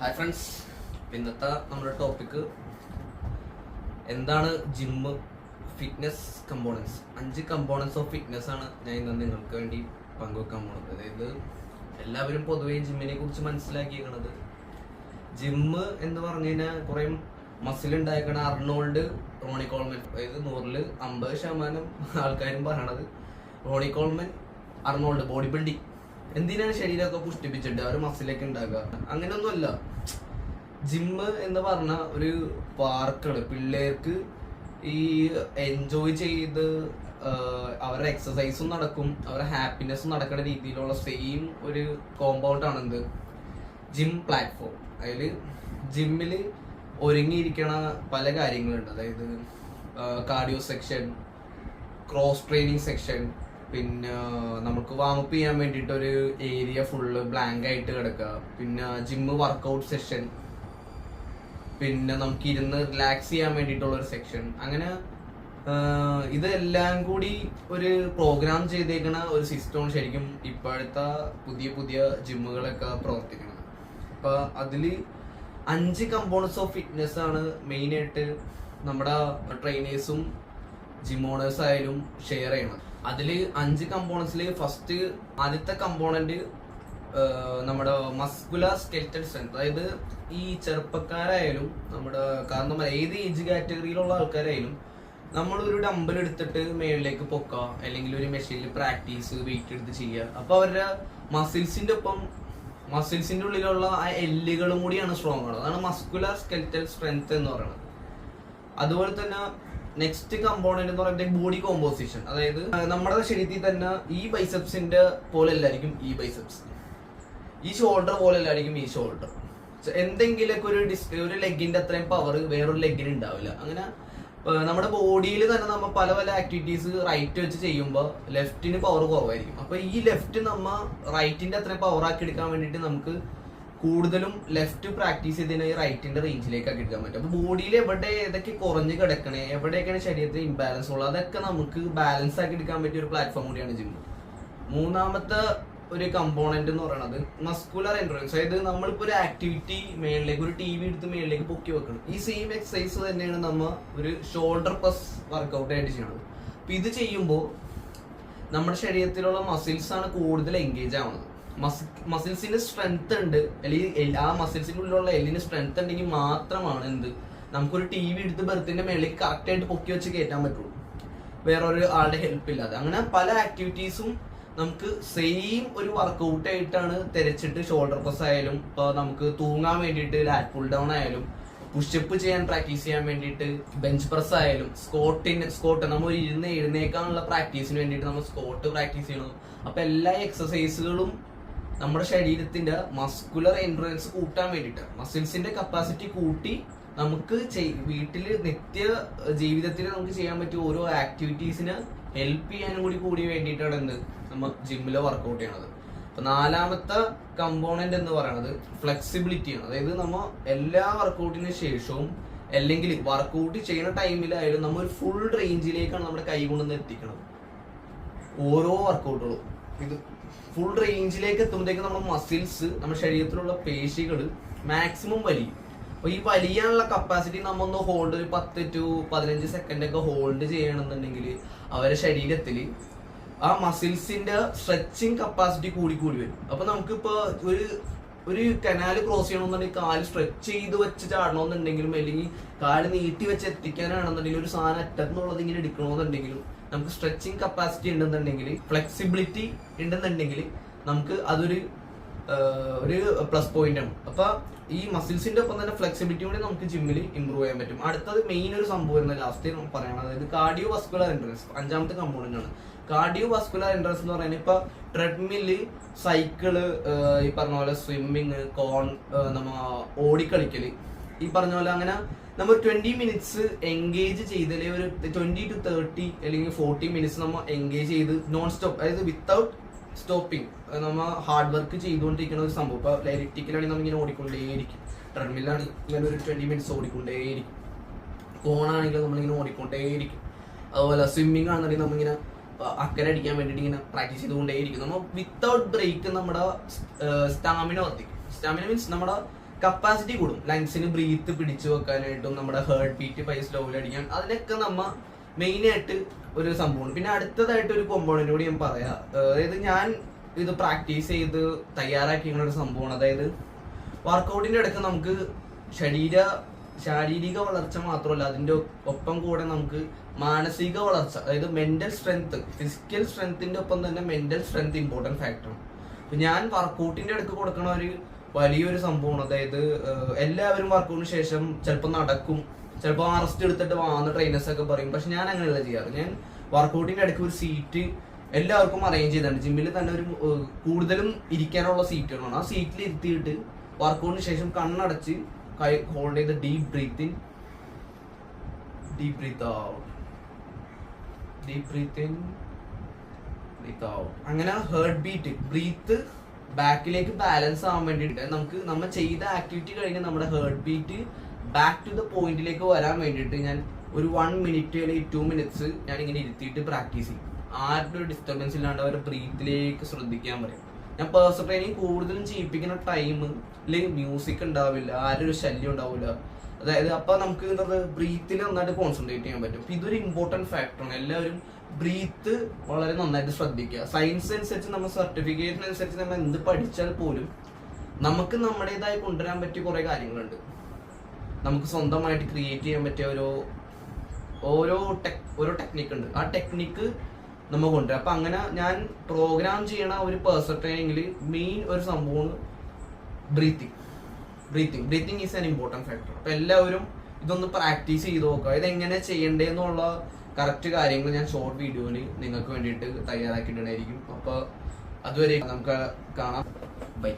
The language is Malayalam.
ഹായ് ഫ്രണ്ട്സ് ഇന്നത്തെ നമ്മുടെ ടോപ്പിക്ക് എന്താണ് ജിമ്മ് ഫിറ്റ്നസ് കമ്പോണൻസ് അഞ്ച് കമ്പോണൻസ് ഓഫ് ഫിറ്റ്നസ് ആണ് ഞാൻ ഇന്ന് നിങ്ങൾക്ക് വേണ്ടി പങ്കുവെക്കാൻ പോകുന്നത്. അതായത് എല്ലാവരും പൊതുവേ ജിമ്മിനെ കുറിച്ച് മനസ്സിലാക്കിയേക്കണത്. ജിമ്മ് എന്ന് പറഞ്ഞു കഴിഞ്ഞാൽ കുറെ മസിൽ ഉണ്ടായിരിക്കണ അർണോൾഡ് റോണി കോൾമൻ അതായത് നൂറിൽ അമ്പത് ശതമാനം ആൾക്കാരും പറയണത് Ronnie Coleman Arnold bodybuilding എന്തിനാണ് ശരീരമൊക്കെ പുഷ്ടിപ്പിച്ചിട്ട്? ഒരു മസിലൊക്കെ ഉണ്ടാക്കുക അങ്ങനെയൊന്നുമല്ല. ജിമ്മ് എന്ന് പറഞ്ഞ ഒരു പാർക്കാണ് പിള്ളേർക്ക് ഈ എൻജോയ് ചെയ്ത് അവരുടെ എക്സസൈസും നടക്കും. അവരുടെ ഹാപ്പിനെസ്സും നടക്കുന്ന രീതിയിലുള്ള സെയിം ഒരു കോമ്പൗണ്ട് ആണ് എന്ത്? ജിം പ്ലാറ്റ്ഫോം അതിൽ ജിമ്മിൽ ഒരുങ്ങിയിരിക്കണ പല കാര്യങ്ങളുണ്ട്. അതായത് cardio section cross training section പിന്നെ നമുക്ക് വാമപ്പ് ചെയ്യാൻ വേണ്ടിയിട്ട് ഒരു ഏരിയ ഫുള്ള് ബ്ലാങ്ക് ആയിട്ട് കിടക്കുക പിന്നെ ജിമ്മ് വർക്കൗട്ട് സെഷൻ പിന്നെ നമുക്ക് ഇരുന്ന് റിലാക്സ് ചെയ്യാൻ വേണ്ടിയിട്ടുള്ള ഒരു സെക്ഷൻ അങ്ങനെ ഇതെല്ലാം കൂടി ഒരു പ്രോഗ്രാം ചെയ്തേക്കണ ഒരു സിസ്റ്റമാണ് ശരിക്കും ഇപ്പോഴത്തെ പുതിയ പുതിയ ജിമ്മുകളൊക്കെ പ്രവർത്തിക്കുന്നത് അപ്പൊ അതിൽ അഞ്ച് കമ്പോണൻസ് ഓഫ് ഫിറ്റ്നസ് ആണ് മെയിനായിട്ട് നമ്മുടെ ട്രെയിനേഴ്സും ജിം ഓണേഴ്സ് ആയാലും ഷെയർ ചെയ്യണം. അതിൽ അഞ്ച് കമ്പോണൻസിൽ ഫസ്റ്റ് ആദ്യത്തെ കമ്പോണന്റ് നമ്മുടെ മസ്കുലർ സ്കെൽറ്റൽ സ്ട്രെങ്ത് അതായത് ഈ ചെറുപ്പക്കാരായാലും നമ്മുടെ കാരണം ഏത് ഏജ് കാറ്റഗറിയിലുള്ള ആൾക്കാരായാലും നമ്മൾ ഒരു ഡമ്പൽ എടുത്തിട്ട് മേളിലേക്ക് പൊക്കുക അല്ലെങ്കിൽ ഒരു മെഷീനിൽ പ്രാക്ടീസ് വെയിറ്റ് എടുത്ത് ചെയ്യുക അപ്പോൾ അവരുടെ മസിൽസിന്റെ ഒപ്പം മസിൽസിന്റെ ഉള്ളിലുള്ള ആ എല്ലുകളും കൂടിയാണ് സ്ട്രോങ് ആണ്. അതാണ് മസ്കുലർ സ്കെൽറ്റൽ സ്ട്രെങ്ത് എന്ന് പറയുന്നത്. അതുപോലെ തന്നെ നെക്സ്റ്റ് കമ്പോണന്റ് എന്ന് പറയുന്നത് ബോഡി കോമ്പോസിഷൻ അതായത് നമ്മുടെ ശരീരത്തിൽ തന്നെ ഈ ബൈസെപ്സിന്റെ പോലെ അല്ലായിരിക്കും ഈ ബൈസെപ്സ് ഈ ഷോൾഡർ പോലെ അല്ലായിരിക്കും ഈ ഷോൾഡർ എന്തെങ്കിലുമൊക്കെ ഒരു ഡിസ് ഒരു ലെഗിന്റെ അത്രയും പവർ വേറൊരു ലെഗിന് ഉണ്ടാവില്ല. അങ്ങനെ നമ്മുടെ ബോഡിയിൽ തന്നെ നമ്മൾ പല പല ആക്ടിവിറ്റീസ് റൈറ്റ് വെച്ച് ചെയ്യുമ്പോൾ ലെഫ്റ്റിന് പവർ കുറവായിരിക്കും. അപ്പൊ ഈ ലെഫ്റ്റ് നമ്മ റൈറ്റിന്റെ അത്രയും പവർ ആക്കി എടുക്കാൻ വേണ്ടിയിട്ട് നമുക്ക് കൂടുതലും ലെഫ്റ്റ് പ്രാക്ടീസ് ചെയ്തതിന് റൈറ്റിന്റെ റേഞ്ചിലേക്ക് ആക്കി എടുക്കാൻ പറ്റും. അപ്പൊ ബോഡിയിൽ എവിടെ ഏതൊക്കെ കുറഞ്ഞ് കിടക്കണേ എവിടെയൊക്കെയാണ് ശരീരത്തിൽ ഇംബാലൻസ് ഉള്ളത് അതൊക്കെ നമുക്ക് ബാലൻസ് ആക്കി എടുക്കാൻ പറ്റിയ ഒരു പ്ലാറ്റ്ഫോം കൂടിയാണ് ജിം മൂന്നാമത്തെ ഒരു കമ്പോണന്റ് എന്ന് പറയുന്നത് മസ്കുലർ എൻട്രൻസ് അതായത് നമ്മളിപ്പോ ഒരു ആക്ടിവിറ്റി മേളിലേക്ക് ഒരു ടി വി എടുത്ത് മേളിലേക്ക് പൊക്കി വെക്കണം. ഈ സെയിം എക്സസൈസ് തന്നെയാണ് നമ്മൾ ഒരു ഷോൾഡർ പ്ലസ് വർക്കൗട്ട് ആയിട്ട് ചെയ്യണത്. അപ്പൊ ഇത് ചെയ്യുമ്പോൾ നമ്മുടെ ശരീരത്തിലുള്ള മസിൽസ് ആണ് കൂടുതൽ എൻഗേജ് ആവുന്നത്. മസിൽസിന് സ്ട്രെങ്ത് ഉണ്ട്. അല്ലെങ്കിൽ ആ മസിൽസിന്റെ ഉള്ളിലുള്ള എല്ലിന് സ്ട്രെങ്ത് ഉണ്ടെങ്കിൽ മാത്രമാണ് എന്ത്? നമുക്കൊരു ടി വി എടുത്ത് ബെർത്തിന്റെ മേളിൽ കറക്റ്റ് ആയിട്ട് പൊക്കി വെച്ച് കയറ്റാൻ പറ്റുള്ളൂ. വേറൊരു ആളുടെ ഹെൽപ്പ് ഇല്ലാതെ. അങ്ങനെ പല ആക്ടിവിറ്റീസും നമുക്ക് സെയിം ഒരു വർക്കൗട്ട് ആയിട്ടാണ് തിരച്ചിട്ട് ഷോൾഡർ പ്രസ് ആയാലും ഇപ്പൊ നമുക്ക് തൂങ്ങാൻ വേണ്ടിയിട്ട് ലാറ്റ് പുൾ ഡൗൺ ആയാലും പുഷപ്പ് ചെയ്യാൻ പ്രാക്ടീസ് ചെയ്യാൻ വേണ്ടിയിട്ട് ബെഞ്ച് പ്രസ് ആയാലും സ്കോട്ടിന് സ്കോട്ട് നമ്മൾ ഇരുന്ന് എഴുന്നേക്കാനുള്ള പ്രാക്ടീസിന് വേണ്ടിയിട്ട് നമ്മൾ സ്കോട്ട് പ്രാക്ടീസ് ചെയ്യണം അപ്പോൾ എല്ലാ എക്സസൈസുകളും നമ്മുടെ ശരീരത്തിന്റെ മസ്കുലർ എൻട്രൻസ് കൂട്ടാൻ വേണ്ടിയിട്ട്. മസിൽസിന്റെ കപ്പാസിറ്റി കൂട്ടി നമുക്ക് വീട്ടിൽ നിത്യ ജീവിതത്തിൽ നമുക്ക് ചെയ്യാൻ പറ്റിയ ഓരോ ആക്ടിവിറ്റീസിന് ഹെൽപ്പ് ചെയ്യാനും കൂടി കൂടി വേണ്ടിയിട്ടാണ് എന്ത് നമ്മൾ ജിമ്മിൽ വർക്കൗട്ട് ചെയ്യണത്. അപ്പൊ നാലാമത്തെ കമ്പോണന്റ് എന്ന് പറയുന്നത് ഫ്ലെക്സിബിലിറ്റി ആണ്. അതായത് നമ്മൾ എല്ലാ വർക്കൗട്ടിന് ശേഷവും അല്ലെങ്കിൽ വർക്കൗട്ട് ചെയ്യുന്ന ടൈമിലായാലും നമ്മൾ ഫുൾ റേഞ്ചിലേക്കാണ് നമ്മുടെ കൈ കൊണ്ടുവന്ന് എത്തിക്കണം ഓരോ വർക്കൗട്ടുകളും ഇത് ഫുൾ റേഞ്ചിലേക്ക് എത്തുമ്പോഴത്തേക്ക് നമ്മുടെ മസിൽസ് നമ്മുടെ ശരീരത്തിലുള്ള പേശികൾ മാക്സിമം വലിയും അപ്പൊ ഈ വലിയാനുള്ള കപ്പാസിറ്റി നമ്മ ഒന്ന് ഹോൾഡ് ഒരു പത്ത് ടു പതിനഞ്ച് സെക്കൻഡ് ഒക്കെ ഹോൾഡ് ചെയ്യണമെന്നുണ്ടെങ്കിൽ അവരെ ശരീരത്തിൽ ആ മസിൽസിന്റെ സ്ട്രെച്ചിങ് കപ്പാസിറ്റി കൂടി കൂടി വരും. അപ്പൊ നമുക്കിപ്പോ ഒരു ഒരു കനാല് ക്രോസ് ചെയ്യണമെന്നുണ്ടെങ്കിൽ കാൽ സ്ട്രെച്ച് ചെയ്ത് വെച്ച് ചാടണമെന്നുണ്ടെങ്കിലും അല്ലെങ്കിൽ കാൽ നീട്ടി വെച്ച് എത്തിക്കാനാണെന്നുണ്ടെങ്കിലും ഒരു സാധനം അറ്റത്തുനിന്നുള്ളത് ഇങ്ങനെ എടുക്കണമെന്നുണ്ടെങ്കിലും നമുക്ക് സ്ട്രെച്ചിങ് കപ്പാസിറ്റി ഉണ്ടെന്നുണ്ടെങ്കിൽ ഫ്ലെക്സിബിലിറ്റി ഉണ്ടെന്നുണ്ടെങ്കിൽ നമുക്ക് അതൊരു ഒരു പ്ലസ് പോയിന്റ് ആണ്. അപ്പൊ ഈ മസിൽസിന്റെ ഒപ്പം തന്നെ ഫ്ലെക്സിബിലിറ്റി കൂടി നമുക്ക് ജിമ്മിൽ ഇമ്പ്രൂവ് ചെയ്യാൻ പറ്റും. അടുത്തത് മെയിൻ ഒരു സംഭവം എന്ന ലാസ്റ്റ് പറയണം അതായത് കാർഡിയോ വസ്കുലർ എൻട്രൻസ് അഞ്ചാമത്തെ കമ്പോണന്റ് ആണ്. കാർഡിയോ വസ്കുലർ എൻട്രൻസ് എന്ന് പറയുന്നത് ഇപ്പൊ ട്രെഡ്മില്ല് സൈക്കിൾ ഈ പറഞ്ഞ പോലെ സ്വിമ്മിങ് കോൺ നമ്മ ഓടിക്കളിക്കൽ. ഈ പറഞ്ഞ പോലെ അങ്ങനെ നമ്മൾ ട്വന്റി മിനിറ്റ്സ് എൻഗേജ് ചെയ്തല്ലേ ഒരു ട്വന്റി ടു തേർട്ടി അല്ലെങ്കിൽ ഫോർട്ടി മിനിറ്റ്സ് നമ്മൾ എൻഗേജ് ചെയ്ത് നോൺ സ്റ്റോപ്പ് അതായത് വിത്തൗട്ട് സ്റ്റോപ്പിംഗ് നമ്മൾ ഹാർഡ് വർക്ക് ചെയ്തുകൊണ്ടിരിക്കുന്ന ഒരു സംഭവം. ഇപ്പൊ ഇലക്ട്രിക്കലാണെങ്കിൽ നമ്മൾ ഇങ്ങനെ ഓടിക്കൊണ്ടേയിരിക്കും. ട്രെഡ്മില്ലാണ് ഇങ്ങനെ ഒരു ട്വന്റി മിനിറ്റ്സ് ഓടിക്കൊണ്ടേയിരിക്കും. ഫോണാണെങ്കിൽ നമ്മളിങ്ങനെ ഓടിക്കൊണ്ടേയിരിക്കും. അതുപോലെ സ്വിമ്മിങ് ആണെന്നുണ്ടെങ്കിൽ നമ്മളിങ്ങനെ അക്കരെ അടിക്കാൻ വേണ്ടിയിട്ട് ഇങ്ങനെ പ്രാക്ടീസ് ചെയ്തുകൊണ്ടേയിരിക്കും. നമ്മൾ വിത്തൗട്ട് ബ്രേക്ക് നമ്മുടെ സ്റ്റാമിന വർദ്ധിക്കും സ്റ്റാമിന മീൻസ് നമ്മുടെ കപ്പാസിറ്റി കൂടും. ലങ്സിന് ബ്രീത്ത് പിടിച്ചു വെക്കാനായിട്ടും നമ്മുടെ ഹേർട്ട് ബീറ്റ് പൈസ ലോവിൽ അടിക്കാൻ അതിനൊക്കെ നമ്മ മെയിൻ ആയിട്ട് ഒരു സംഭവമാണ്. പിന്നെ അടുത്തതായിട്ട് ഒരു കോമ്പോണന്റ് കൂടി ഞാൻ പറയാം. അതായത് ഞാൻ ഇത് പ്രാക്ടീസ് ചെയ്ത് തയ്യാറാക്കിയ ഒരു സംഭവമാണ്. അതായത് വർക്കൗട്ടിന്റെ ഇടയ്ക്ക് നമുക്ക് ശരീര ശാരീരിക വളർച്ച മാത്രമല്ല അതിന്റെ ഒപ്പം കൂടെ നമുക്ക് മാനസിക വളർച്ച അതായത് മെന്റൽ സ്ട്രെങ്ത് ഫിസിക്കൽ സ്ട്രെങ്ത്തിന്റെ ഒപ്പം തന്നെ മെന്റൽ സ്ട്രെങ്ത് ഇമ്പോർട്ടന്റ് ഫാക്ടറാണ് ഞാൻ വർക്കൗട്ടിന്റെ ഇടയ്ക്ക് കൊടുക്കണ ഒരു വലിയൊരു സംഭവമാണ്. അതായത് എല്ലാവരും വർക്കൗട്ടിന് ശേഷം ചിലപ്പോൾ നടക്കും. ചിലപ്പോൾ അറസ്റ്റ് എടുത്തിട്ട് വാങ്ങുന്ന ട്രെയിനേഴ്സ് ഒക്കെ പറയും. പക്ഷെ ഞാൻ അങ്ങനെയല്ല ചെയ്യാറ്. ഞാൻ വർക്കൗട്ടിന്റെ ഇടയ്ക്ക് ഒരു സീറ്റ് എല്ലാവർക്കും അറേഞ്ച് ചെയ്തിട്ടുണ്ട്. ജിമ്മിൽ തന്നെ ഒരു കൂടുതലും ഇരിക്കാനുള്ള സീറ്റുകളാണ് ആ സീറ്റിൽ ഇരുത്തിയിട്ട് വർക്കൗട്ടിന് ശേഷം കണ്ണടച്ച് കൈ ഹോൾഡ് ചെയ്ത് deep breath deep breath deep breath breath അങ്ങനെ ഹേർട്ട് ബീറ്റ് ബ്രീത്ത് ബാക്കിലേക്ക് ബാലൻസ് ആവാൻ വേണ്ടിയിട്ട് നമുക്ക് നമ്മൾ ചെയ്ത ആക്ടിവിറ്റി കഴിഞ്ഞ് നമ്മുടെ heart beat back to the പോയിന്റിലേക്ക് വരാൻ വേണ്ടിയിട്ട് ഞാൻ ഒരു വൺ മിനിറ്റ് അല്ലെങ്കിൽ ടു മിനിറ്റ്സ് ഞാൻ ഇങ്ങനെ ഇരുത്തിയിട്ട് പ്രാക്ടീസ് ചെയ്യും. ആരുടെ ഒരു ഡിസ്റ്റർബൻസ് ഇല്ലാണ്ട് അവരുടെ ബ്രീത്തിലേക്ക് ശ്രദ്ധിക്കാൻ പറയും. ഞാൻ പേഴ്സണൽ ട്രെയിനിങ് കൂടുതലും ചെയ്യിപ്പിക്കുന്ന ടൈം അല്ലെങ്കിൽ മ്യൂസിക് ഉണ്ടാവില്ല ആരുടെ ഒരു ശല്യം ഉണ്ടാവില്ല അതായത് അപ്പൊ നമുക്ക് എന്താ ബ്രീത്തിൽ നന്നായിട്ട് കോൺസെൻട്രേറ്റ് ചെയ്യാൻ പറ്റും. അപ്പൊ ഇതൊരു ഇമ്പോർട്ടന്റ് ഫാക്ടറാണ് എല്ലാവരും ബ്രീത്ത് വളരെ നന്നായിട്ട് ശ്രദ്ധിക്കുക. സയൻസ് അനുസരിച്ച് നമ്മൾ സർട്ടിഫിക്കേഷൻ അനുസരിച്ച് നമ്മൾ എന്ത് പഠിച്ചാൽ പോലും നമുക്ക് നമ്മുടേതായി കൊണ്ടുവരാൻ പറ്റിയ കുറെ കാര്യങ്ങളുണ്ട്. നമുക്ക് സ്വന്തമായിട്ട് ക്രിയേറ്റ് ചെയ്യാൻ പറ്റിയ ഓരോ ഓരോ ടെക് ഓരോ ടെക്നിക്ക് ഉണ്ട്. ആ ടെക്നിക്ക് നമ്മൾ കൊണ്ടുവരാം. അപ്പൊ അങ്ങനെ ഞാൻ പ്രോഗ്രാം ചെയ്യണ ഒരു പേഴ്സൺ ട്രെയിനിങ്ങിൽ മെയിൻ ഒരു സംഭവമാണ് breathing breathing breathing is an important factor അപ്പോൾ എല്ലാവരും ഇതൊന്ന് പ്രാക്ടീസ് ചെയ്ത് നോക്കുക. ഇതെങ്ങനെ ചെയ്യേണ്ടതെന്നുള്ള കറക്റ്റ് കാര്യങ്ങൾ ഞാൻ ഷോർട്ട് വീഡിയോയിൽ നിങ്ങൾക്ക് വേണ്ടിയിട്ട് തയ്യാറാക്കിയിട്ടുണ്ടായിരിക്കും. അപ്പോൾ അതുവരെ നമുക്ക് കാണാം. ബൈ